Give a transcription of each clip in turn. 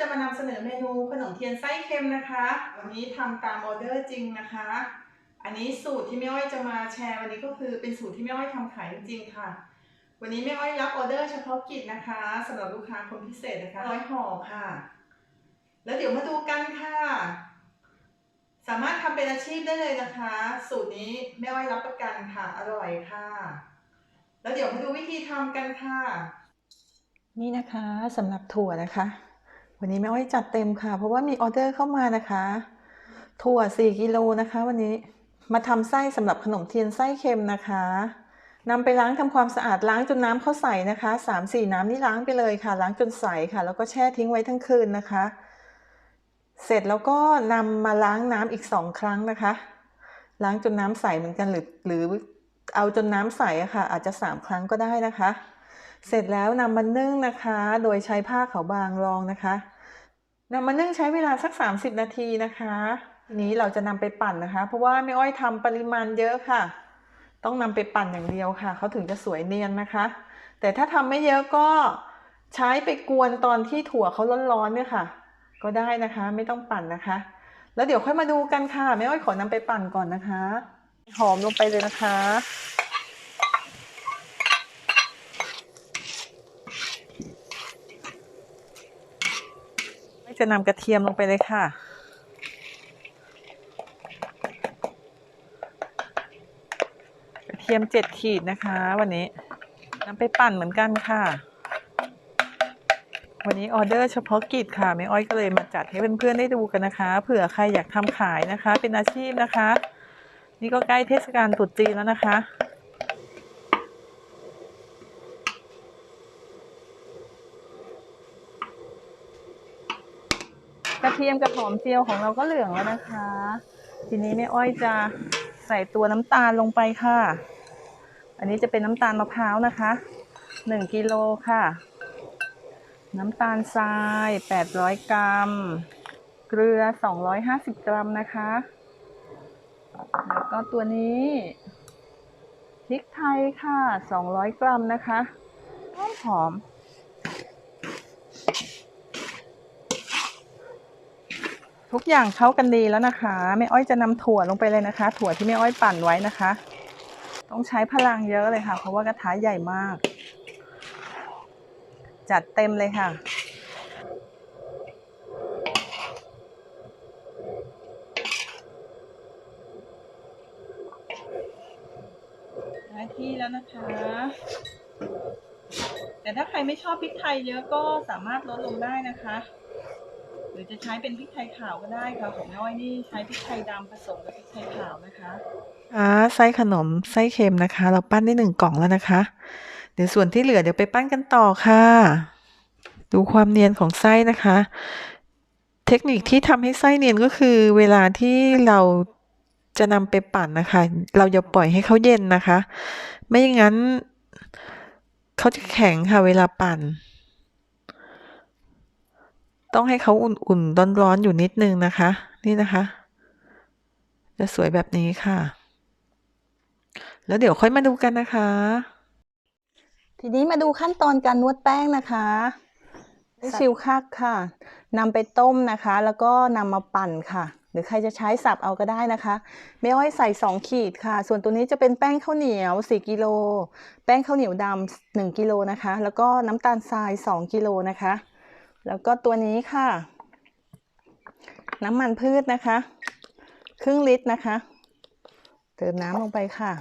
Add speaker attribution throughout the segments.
Speaker 1: จะมานำเสนอเมนูขนมเทียนไส้เค็มนะคะ วันนี้ทำตามออเดอร์จริงนะคะ อันนี้สูตรที่แม่อ้อยจะมาแชร์วันนี้ก็คือเป็นสูตรที่แม่อ้อยทำขายจริงค่ะ วันนี้แม่อ้อยรับออเดอร์เฉพาะกิจนะคะสำหรับลูกค้าคนพิเศษนะคะร้อยห่อค่ะ แล้วเดี๋ยวมาดูกันค่ะ สามารถทำเป็นอาชีพได้เลยนะคะ สูตรนี้แม่อ้อยรับประกันค่ะอร่อยค่ะ แล้วเดี๋ยวมาดูวิธีทำกันค่ะ นี่นะคะสำหรับถั่วนะคะ วันนี้แม่อ้อยจัดเต็มค่ะ เพราะว่ามีออเดอร์เข้ามานะคะ ถั่ว 4 กิโลนะคะ วันนี้มาทำไส้สำหรับขนมเทียนไส้เค็มนะคะนำไปล้างทำความสะอาดล้างจนน้ำเข้าใส่นะคะ 3-4 น้ำนี่ล้างไปเลยค่ะ ล้างจนใสค่ะ แล้วก็แช่ทิ้งไว้ทั้งคืนนะคะ เสร็จแล้วก็นำมาล้างน้ำอีกสองครั้งนะคะ ล้างจนน้ำใสเหมือนกันหรือหรือเอาจนน้ำใสอะค่ะ อาจจะสามครั้งก็ได้นะคะ เสร็จแล้วนำมานึ่งนะคะ โดยใช้ผ้าขาวบางรองนะคะนำมานึ่งใช้เวลาสัก 30 นาทีนะคะ นี้เราจะนำไปปั่นนะคะ เพราะว่าแม่อ้อยทำปริมาณเยอะค่ะ ต้องนำไปปั่นอย่างเดียวค่ะเขาถึงจะสวยเนียนนะคะ แต่ถ้าทำไม่เยอะก็ใช้ไปกวนตอนที่ถั่วเขาร้อนๆเนี่ยค่ะ ก็ได้นะคะไม่ต้องปั่นนะคะ แล้วเดี๋ยวค่อยมาดูกันค่ะแม่อ้อยขอนำไปปั่นก่อนนะคะ หอมลงไปเลยนะคะ จะนำกระเทียมลงไปเลยค่ะ กระเทียมเจ็ดขีดนะคะ วันนี้นำไปปั่นเหมือนกันค่ะ วันนี้ออเดอร์เฉพาะกิจค่ะแม่อ้อยก็เลยมาจัดให้เพื่อนๆได้ดูกันนะคะ เผื่อใครอยากทำขายนะคะ เป็นอาชีพนะคะ นี่ก็ใกล้เทศกาลตรุษจีนแล้วนะคะ กระ เทียมกับหอมเจียวของเราก็เหลืองแล้วนะคะ ทีนี้แม่อ้อยจะใส่ตัวน้ำตาลลงไปค่ะ อันนี้จะเป็นน้ำตาลมะพร้าวนะคะหนึ่งกิโลค่ะ น้ำตาลทราย 800 กรัม เกลือ 250 กรัมนะคะ แล้วก็ตัวนี้พริกไทยค่ะ 200 กรัมนะคะหอมหอม ทุกอย่างเข้ากันดีแล้วนะคะแม่อ้อยจะนำถั่วลงไปเลยนะคะ ถั่วที่แม่อ้อยปั่นไว้นะคะ ต้องใช้พลังเยอะเลยค่ะ เพราะว่ากระทะใหญ่มาก จัดเต็มเลยค่ะได้ที่แล้วนะคะ แต่ถ้าใครไม่ชอบพริกไทยเยอะก็สามารถลดลงได้นะคะ หรือจะใช้เป็นพริกไทยขาวก็ได้ค่ะของน้อยนี่ใช้พริกไทยดำผสมกับพริกไทยขาวนะคะอ่าไส้ขนมไส้เค็มนะคะ เราปั้นได้หนึ่งกล่องแล้วนะคะ เดี๋ยวส่วนที่เหลือเดี๋ยวไปปั้นกันต่อค่ะ ดูความเนียนของไส้นะคะ เทคนิคที่ทำให้ไส้เนียนก็คือ เวลาที่เราจะนำไปปั่นนะคะ เราอย่าปล่อยให้เขาเย็นนะคะ ไม่อย่างนั้นเขาจะแข็งค่ะเวลาปั่น ต้องให้เขาอุ่นๆ ร้อนๆ อยู่นิดนึงนะคะ นี่นะคะ จะสวยแบบนี้ค่ะ แล้วเดี๋ยวค่อยมาดูกันนะคะ ทีนี้มาดูขั้นตอนการนวดแป้งนะคะได้ชิวคักค่ะนำไปต้มนะคะ แล้วก็นำมาปั่นค่ะ หรือใครจะใช้สับเอาก็ได้นะคะไม่อ้อยใส่ 2 ขีดค่ะ ส่วนตัวนี้จะเป็นแป้งข้าวเหนียว 4กิโลแป้งข้าวเหนียวดำ1กิโลนะคะ แล้วก็น้ำตาลทราย 2กิโลนะคะ แล้วก็ตัวนี้ค่ะ น้ำมันพืชนะคะ ครึ่งลิตรนะคะ เติมน้ำลงไปค่ะ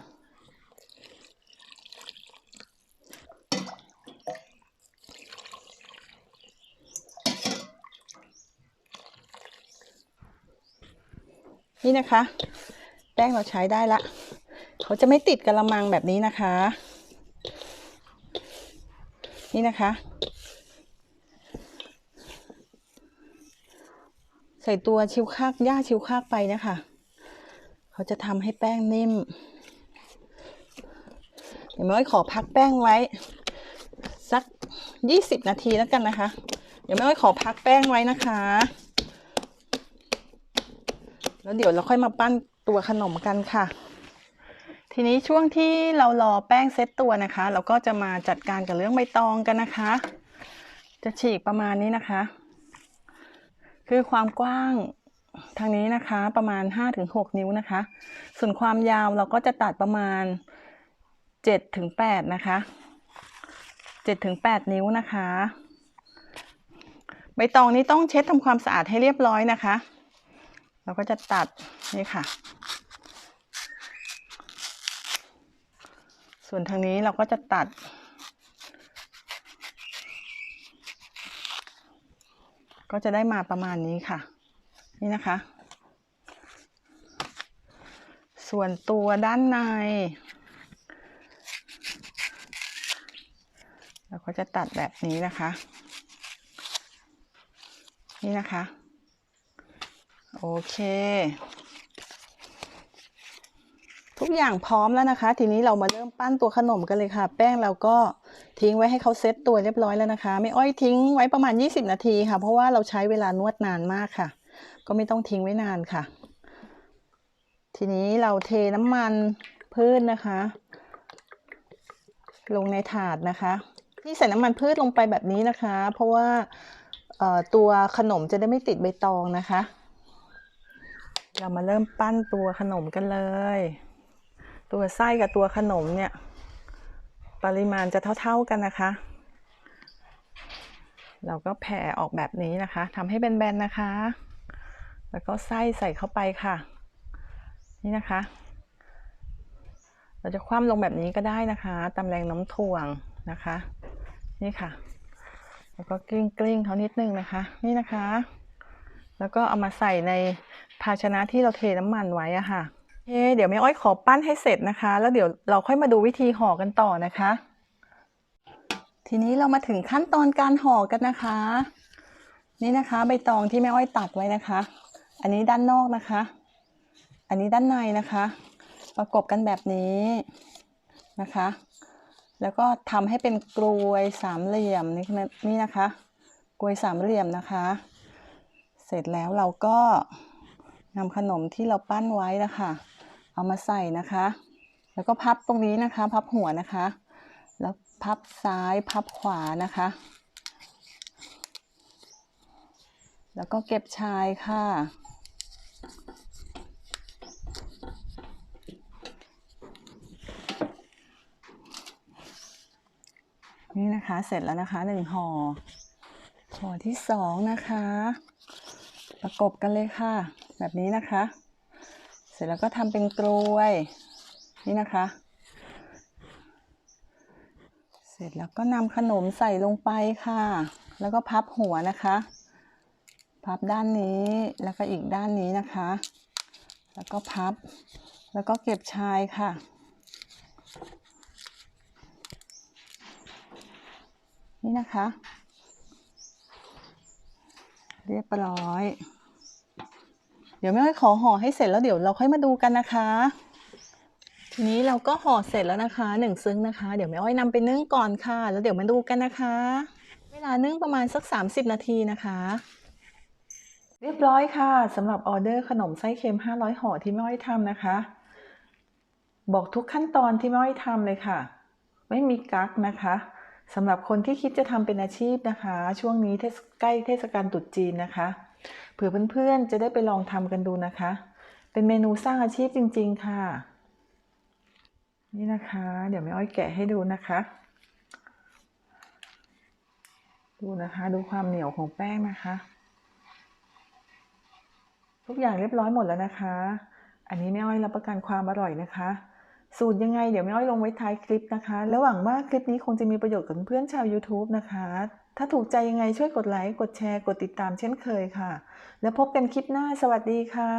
Speaker 1: นี่นะคะ แป้งเราใช้ได้ละ เขาจะไม่ติดกระมังแบบนี้นะคะ นี่นะคะ ใส่ตัวชิวคากย่าชิวคากไปนะคะ เขาจะทำให้แป้งนิ่มเดี๋ยวม่อ้อยขอพักแป้งไว้ สักยี่สิบนาทีแล้วกันนะคะ เดี๋ยวแม่อ้อยขอพักแป้งไว้นะคะ แล้วเดี๋ยวเราค่อยมาปั้นตัวขนมกันค่ะ ทีนี้ช่วงที่เรารอแป้งเซตตัวนะคะ เราก็จะมาจัดการกับเรื่องใบตองกันนะคะ จะฉีกประมาณนี้นะคะ คือความกว้างทางนี้นะคะประมาณ 5-6 นิ้วนะคะ ส่วนความยาวเราก็จะตัดประมาณ 7-8 นะคะ 7-8 นิ้วนะคะ ใบตองนี้ต้องเช็ดทำความสะอาดให้เรียบร้อยนะคะ เราก็จะตัดนี่ค่ะ ส่วนทางนี้เราก็จะตัด ก็จะได้มาประมาณนี้ค่ะ นี่นะคะ ส่วนตัวด้านใน เราก็จะตัดแบบนี้นะคะ นี่นะคะ โอเค ทุกอย่างพร้อมแล้วนะคะ ทีนี้เรามาเริ่มปั้นตัวขนมกันเลยค่ะ แป้งเราก็ ทิ้งไว้ให้เขาเซตตัวเรียบร้อยแล้วนะคะ ไม่อ้อยทิ้งไว้ประมาณ 20 นาทีค่ะ เพราะว่าเราใช้เวลานวดนานมากค่ะ ก็ไม่ต้องทิ้งไว้นานค่ะ ทีนี้เราเทน้ำมันพืชนะคะ ลงในถาดนะคะที่ใส่น้ำมันพืชลงไปแบบนี้นะคะ เพราะว่าตัวขนมจะได้ไม่ติดใบตองนะคะ เรามาเริ่มปั้นตัวขนมกันเลย ตัวไส้กับตัวขนมเนี่ย ปริมาณจะเท่า ๆกันนะคะ เราก็แผ่ออกแบบนี้นะคะทำให้แบนๆนะคะ แล้วก็ไส้ใส่เข้าไปค่ะ นี่นะคะ เราจะคว่ำลงแบบนี้ก็ได้นะคะตามแรงน้ำถ่วงนะคะ นี่ค่ะ แล้วก็กลิ้งกลิ้งๆเขานิดนึงนะคะ นี่นะคะ แล้วก็เอามาใส่ในภาชนะที่เราเทน้ำมันไว้อะค่ะ เอ๊เดี๋ยวแม่อ้อยขอปั้นให้เสร็จนะคะ แล้วเดี๋ยวเราค่อยมาดูวิธีห่อกันต่อนะคะ ทีนี้เรามาถึงขั้นตอนการห่อกันนะคะ นี่นะคะใบตองที่แม่อ้อยตัดไว้นะคะ อันนี้ด้านนอกนะคะ อันนี้ด้านในนะคะ ประกบกันแบบนี้นะคะ แล้วก็ทำให้เป็นกลวยสามเหลี่ยมนี่นี่นะคะ กลวยสามเหลี่ยมนะคะ เสร็จแล้วเราก็นำขนมที่เราปั้นไว้นะคะ เอามาใส่นะคะ แล้วก็พับตรงนี้นะคะ พับหัวนะคะ แล้วพับซ้ายพับขวานะคะ แล้วก็เก็บชายค่ะนี่นะคะเสร็จแล้วนะคะหนึ่งห่อห่อที่สองนะคะ ประกบกันเลยค่ะ แบบนี้นะคะ เสร็จแล้วก็ทำเป็นกลวย นี่นะคะ เสร็จแล้วก็นำขนมใส่ลงไปค่ะ แล้วก็พับหัวนะคะ พับด้านนี้แล้วก็อีกด้านนี้นะคะ แล้วก็พับ แล้วก็เก็บชายค่ะนี่นะคะ เรียบร้อย เดี๋ยวแม่อ้อยขอห่อให้เสร็จแล้วเดี๋ยวเราค่อยมาดูกันนะคะ ทีนี้เราก็ห่อเสร็จแล้วนะคะหนึ่งซึ้งนะคะ เดี๋ยวแม่อ้อยนำไปนึ่งก่อนค่ะ แล้วเดี๋ยวมาดูกันนะคะ เวลานึ่งประมาณสัก 30 นาทีนะคะ เรียบร้อยค่ะสำหรับออเดอร์ขนมไส้เค็ม 500ห่อที่แม่อ้อยทำนะคะ บอกทุกขั้นตอนที่แม่อ้อยทำเลยค่ะ ไม่มีกักนะคะสำหรับคนที่คิดจะทำเป็นอาชีพนะคะ ช่วงนี้ใกล้เทศกาลตรุษจีนนะคะ เผื่อเพื่อนๆจะได้ไปลองทำกันดูนะคะ เป็นเมนูสร้างอาชีพจริง ๆ ค่ะ นี่นะคะ เดี๋ยวแม่อ้อยแกะให้ดูนะคะ ดูนะคะดูความเหนียวของแป้งนะคะ ทุกอย่างเรียบร้อยหมดแล้วนะคะ อันนี้แม่อ้อยรับประกันความอร่อยนะคะสูตรยังไงเดี๋ยวแม่อ้อยลงไว้ท้ายคลิปนะคะแล้วหวังว่าคลิปนี้คงจะมีประโยชน์กับเพื่อนชาว YouTube นะคะ ถ้าถูกใจยังไงช่วยกดไลค์ กดแชร์ กดติดตามเช่นเคยค่ะ แล้วพบกันคลิปหน้า สวัสดีค่ะ